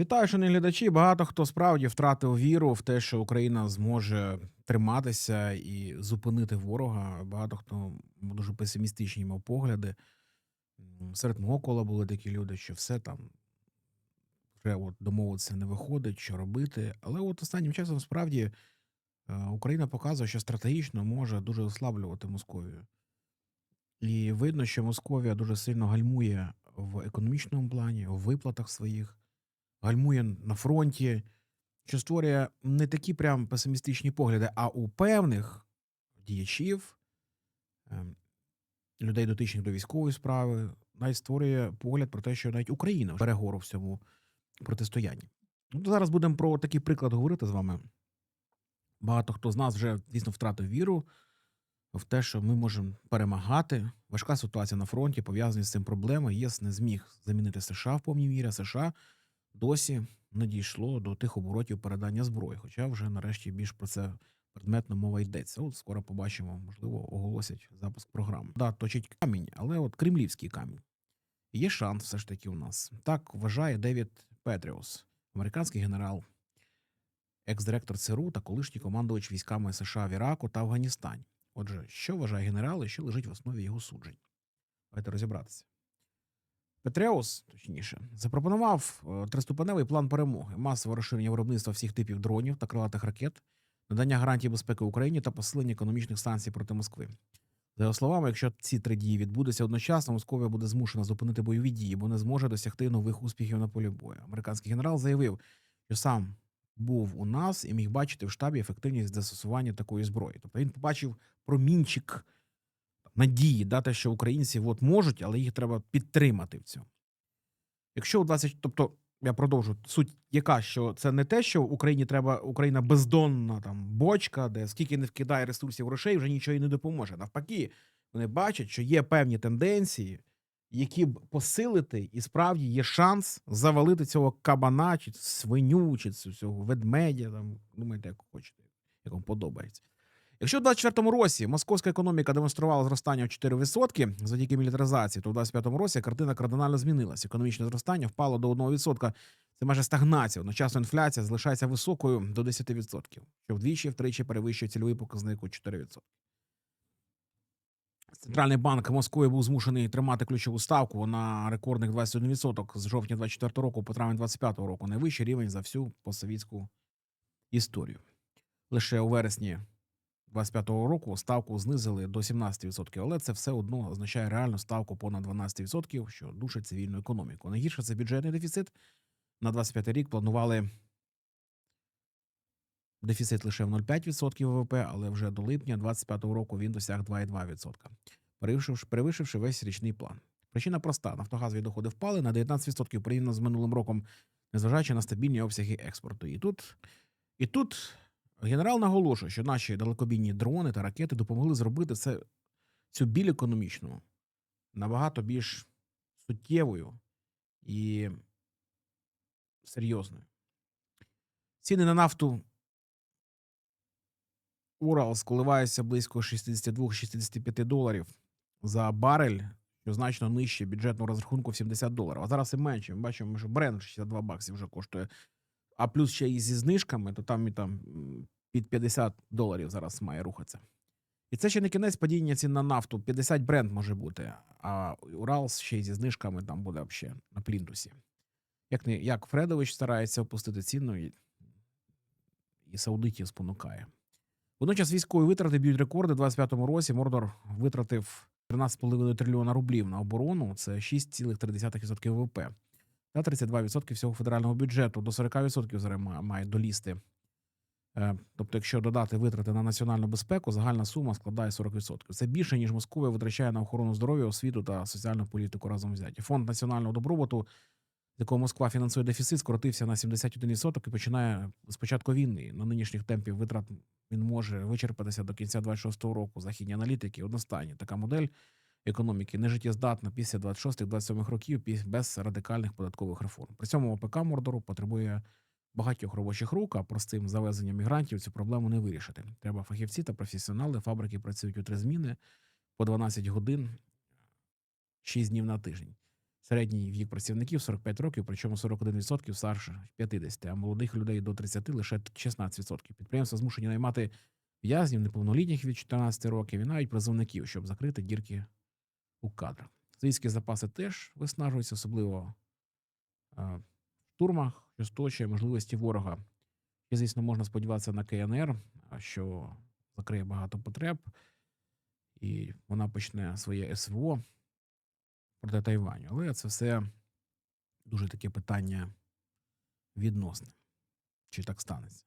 Вітаю, шановні глядачі. Багато хто справді втратив віру в те, що Україна зможе триматися і зупинити ворога. Багато хто дуже песимістичні мав погляди. Серед мого кола були такі люди, що все там от домовитися не виходить, що робити. Але от останнім часом справді е, Україна показує, що стратегічно може дуже ослаблювати Московію. І видно, що Московія дуже сильно гальмує в економічному плані, в виплатах своїх, гальмує на фронті, що створює не такі прям песимістичні погляди, а у певних діячів, ем, людей, дотичних до військової справи, навіть створює погляд про те, що навіть Україна бере гору в цьому протистоянні. Ну, зараз будемо про такий приклад говорити з вами. Багато хто з нас вже дійсно втратив віру в те, що ми можемо перемагати. Важка ситуація на фронті пов'язані з цим проблеми. ЄС не зміг замінити США в повній мірі. США досі не дійшло до тих оборотів передання зброї. Хоча вже нарешті більш про це предметно мова йдеться. От скоро побачимо, можливо, оголосять запуск програми. Да, точить камінь, але от кремлівський камінь. Є шанс все ж таки у нас. Так вважає Девід Петріус, американський генерал, екс-директор ЦРУ та колишній командувач військами США в Іраку та Афганістані. Отже, що вважає генерал і що лежить в основі його суджень? Давайте розібратися. Петреус, точніше, запропонував е, триступеневий план перемоги, масове розширення виробництва всіх типів дронів та крилатих ракет, надання гарантій безпеки Україні та посилення економічних санкцій проти Москви. За його словами, якщо ці три дії відбудуться одночасно, Московія буде змушена зупинити бойові дії, бо не зможе досягти нових успіхів на полі бою. Американський генерал заявив, що сам був у нас і міг бачити в штабі ефективність застосування такої зброї. Тобто він побачив промінчик надії, да, те, що українці от можуть, але їх треба підтримати в цьому. Якщо у 20, тобто я продовжу суть, яка що це не те, що Україні треба Україна бездонна там бочка, де скільки не вкидає ресурсів грошей, вже нічого і не допоможе. Навпаки, вони бачать, що є певні тенденції, які б посилити, і справді є шанс завалити цього кабана, чи свиню, чи цього ведмедя. Там думайте, як хочете, як вам подобається. Якщо в 24-му році московська економіка демонструвала зростання в 4% завдяки мілітаризації, то в 25-му році картина кардинально змінилась. Економічне зростання впало до 1%. Це майже стагнація. Одночасно інфляція залишається високою до 10%, що вдвічі-втричі перевищує цільовий показник у 4%. Центральний банк Москви був змушений тримати ключову ставку на рекордних 21% з жовтня 24 року по травень 25 року. Найвищий рівень за всю постсовітську історію. Лише у вересні 25-го року ставку знизили до 17%, але це все одно означає реальну ставку понад 12%, що душить цивільну економіку. Найгірше це бюджетний дефіцит. На 25 рік планували дефіцит лише в 0,5% ВВП, але вже до липня 25-го року він досяг 2,2%, перевищивши, перевищивши весь річний план. Причина проста: нафтогазові доходи впали на 19% порівняно з минулим роком, незважаючи на стабільні обсяги експорту. І тут, і тут Генерал наголошує, що наші далекобійні дрони та ракети допомогли зробити це цю біль економічну набагато більш суттєвою і серйозною. Ціни на нафту Уралс коливаються близько 62-65 доларів за барель, що значно нижче бюджетного розрахунку в 70 доларів. А зараз і менше. Ми бачимо, що бренд 62 баксів вже коштує а плюс ще і зі знижками, то там і там під 50 доларів зараз має рухатися. І це ще не кінець падіння цін на нафту. 50 бренд може бути, а Уралс ще й зі знижками там буде взагалі на плінтусі. Як не як Фредович старається опустити ціну і, і саудитів спонукає. Водночас військові витрати б'ють рекорди. У 25-му році Мордор витратив 13,5 трильйона рублів на оборону. Це 6,3% ВВП та 32% всього федерального бюджету до 40% зараз має долізти. Е, Тобто, якщо додати витрати на національну безпеку, загальна сума складає 40%. Це більше, ніж Московія витрачає на охорону здоров'я, освіту та соціальну політику разом взяті. Фонд національного добробуту, з якого Москва фінансує дефіцит, скоротився на 71% і починає з початку війни. На нинішніх темпів витрат він може вичерпатися до кінця 26-го року. Західні аналітики одностайні. Така модель економіки не життєздатна після 26-27 років без радикальних податкових реформ. При цьому ОПК Мордору потребує багатьох робочих рук, а простим завезенням мігрантів цю проблему не вирішити. Треба фахівці та професіонали. Фабрики працюють у три зміни по 12 годин, 6 днів на тиждень. Середній вік працівників 45 років, причому 41% старше 50, а молодих людей до 30 лише 16%. Підприємства змушені наймати в'язнів неповнолітніх від 14 років і навіть призовників, щоб закрити дірки у кадрах. Свійські запаси теж виснажуються, особливо е, в штурмах, що сточує можливості ворога. І, звісно, можна сподіватися на КНР, що закриє багато потреб, і вона почне своє СВО проти Тайваню. Але це все дуже таке питання відносне. Чи так станеться?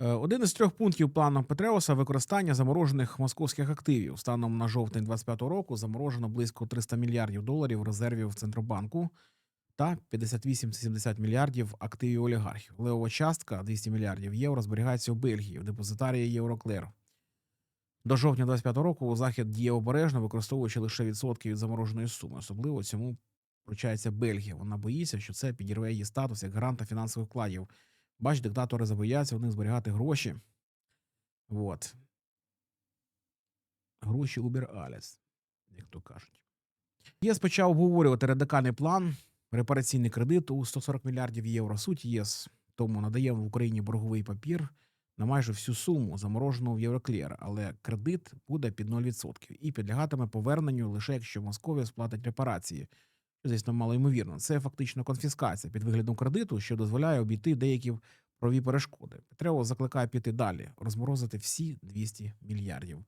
Е, Один із трьох пунктів плану Петреуса використання заморожених московських активів. Станом на жовтень 2025 року заморожено близько 300 мільярдів доларів резервів Центробанку та 58-70 мільярдів активів олігархів. Левова частка 200 мільярдів євро зберігається у Бельгії в депозитарії Євроклер. До жовтня 25 року захід діє обережно, використовуючи лише відсотки від замороженої суми. Особливо цьому вручається Бельгія. Вона боїться, що це підірве її статус як гаранта фінансових вкладів. Бач, диктатори забояться у них зберігати гроші. Вот. Гроші Uber Alles, як то кажуть. ЄС почав обговорювати радикальний план, репараційний кредит у 140 мільярдів євро. Суть ЄС тому надає в Україні борговий папір на майже всю суму, заморожену в Євроклєр, але кредит буде під 0% і підлягатиме поверненню лише якщо Московія сплатить репарації. Звісно, мало ймовірно. Це фактично конфіскація під виглядом кредиту, що дозволяє обійти деякі правові перешкоди. Петрево закликає піти далі, розморозити всі 200 мільярдів.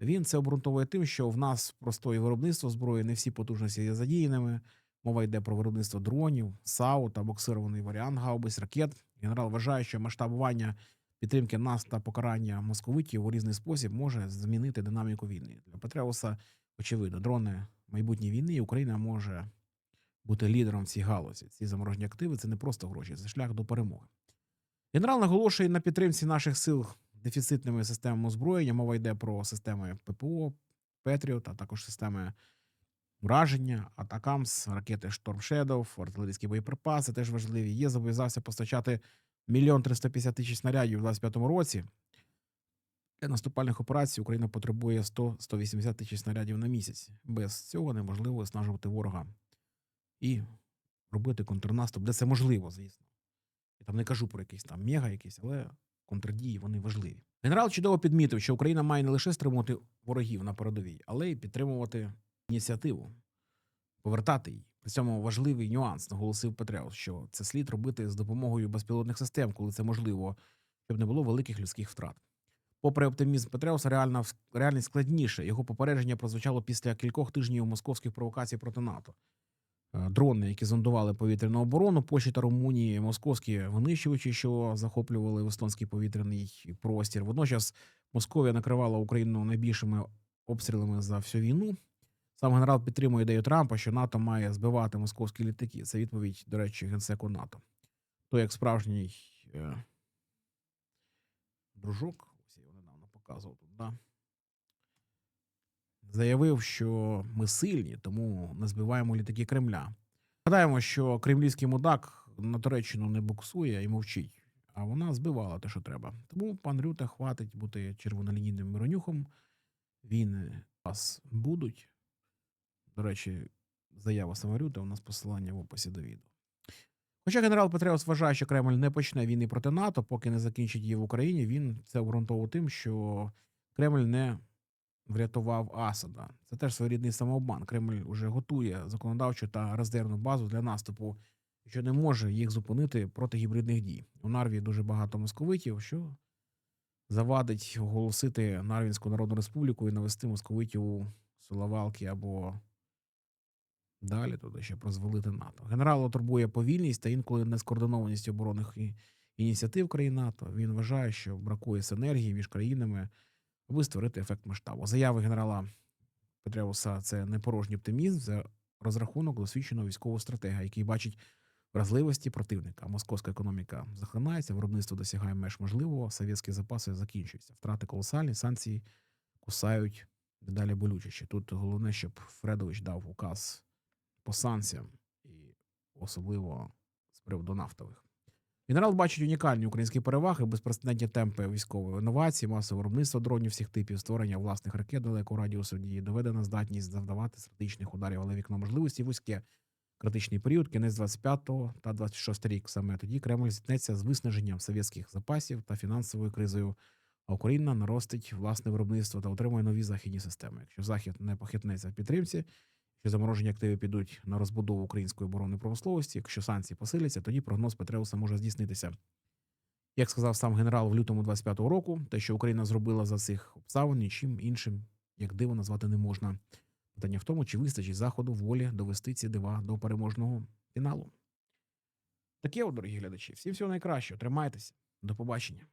Він це обґрунтовує тим, що в нас простої виробництво зброї, не всі потужності є задіяними. Мова йде про виробництво дронів, САУ та боксирований варіант гаубиць, ракет. Генерал вважає, що масштабування підтримки нас та покарання московитів у різний спосіб може змінити динаміку війни. Для Петреуса, очевидно, дрони майбутньої війни, Україна може бути лідером в цій галузі. Ці заморожені активи це не просто гроші, це шлях до перемоги. Генерал наголошує на підтримці наших сил дефіцитними системами озброєння. Мова йде про системи ППО, Петріот, а також системи ураження, Атакамс, ракети Storm Shadow, артилерійські боєприпаси теж важливі. Є зобов'язався постачати мільйон 350 тисяч снарядів у 2025 році. Для наступальних операцій Україна потребує 100-180 тисяч снарядів на місяць. Без цього неможливо виснажувати ворога і робити контрнаступ, де це можливо, звісно. Я там не кажу про якийсь там мега якийсь, але контрдії вони важливі. Генерал чудово підмітив, що Україна має не лише стримувати ворогів на передовій, але й підтримувати ініціативу, повертати її. При цьому важливий нюанс наголосив Петреус, що це слід робити з допомогою безпілотних систем, коли це можливо, щоб не було великих людських втрат. Попри оптимізм Петреуса, реальна реальність складніше. Його попередження прозвучало після кількох тижнів московських провокацій проти НАТО. Е, Дрони, які зондували повітряну оборону Польщі та Румунії, московські винищувачі, що захоплювали в естонський повітряний простір. Водночас Московія накривала Україну найбільшими обстрілами за всю війну. Сам генерал підтримує ідею Трампа, що НАТО має збивати московські літаки. Це відповідь, до речі, генсеку НАТО. То як справжній е, дружок, ось я його недавно показував тут, да? Заявив, що ми сильні, тому не збиваємо літаки Кремля. Гадаємо, що кремлівський мудак на Туреччину не буксує і мовчить, а вона збивала те, що треба. Тому пан Рюта хватить бути червонолінійним миронюхом. Війни у вас будуть. До речі, заява Самарюта, у нас посилання в описі до відео. Хоча генерал Петреус вважає, що Кремль не почне війни проти НАТО, поки не закінчить її в Україні, він це обґрунтовував тим, що Кремль не врятував Асада. Це теж своєрідний самообман. Кремль уже готує законодавчу та резервну базу для наступу, що не може їх зупинити проти гібридних дій. У Нарві дуже багато московитів, що завадить оголосити Нарвінську Народну Республіку і навести московитів у Соловалки або далі туди ще прозволити НАТО. Генерала турбує повільність та інколи нескоординованість оборонних ініціатив країн НАТО. Він вважає, що бракує синергії між країнами, аби створити ефект масштабу. Заяви генерала Петреуса це не порожній оптимізм, це розрахунок досвідченого військового стратега, який бачить вразливості противника. Московська економіка захлинається, виробництво досягає меж можливого, совєтські запаси закінчуються. Втрати колосальні, санкції кусають дедалі болючіше. Тут головне, щоб Фредович дав указ по санкціям, і особливо з приводу нафтових. Генерал бачить унікальні українські переваги, безпрецедентні темпи військової інновації, масове виробництво дронів всіх типів, створення власних ракет далекого радіусу дії, доведена здатність завдавати стратегічних ударів, але вікно можливості вузьке. Критичний період, кінець 25-го та 26 рік. Саме тоді Кремль зіткнеться з виснаженням совєтських запасів та фінансовою кризою. А Україна наростить власне виробництво та отримує нові західні системи. Якщо Захід не похитнеться в підтримці, якщо заморожені активи підуть на розбудову української оборонної промисловості, якщо санкції посиляться, тоді прогноз Петреуса може здійснитися. Як сказав сам генерал в лютому 25-го року, те, що Україна зробила за цих обставин, нічим іншим, як диво, назвати не можна. Питання в тому, чи вистачить заходу волі довести ці дива до переможного фіналу. Таке, дорогі глядачі. Всім всього найкращого. Тримайтеся. До побачення.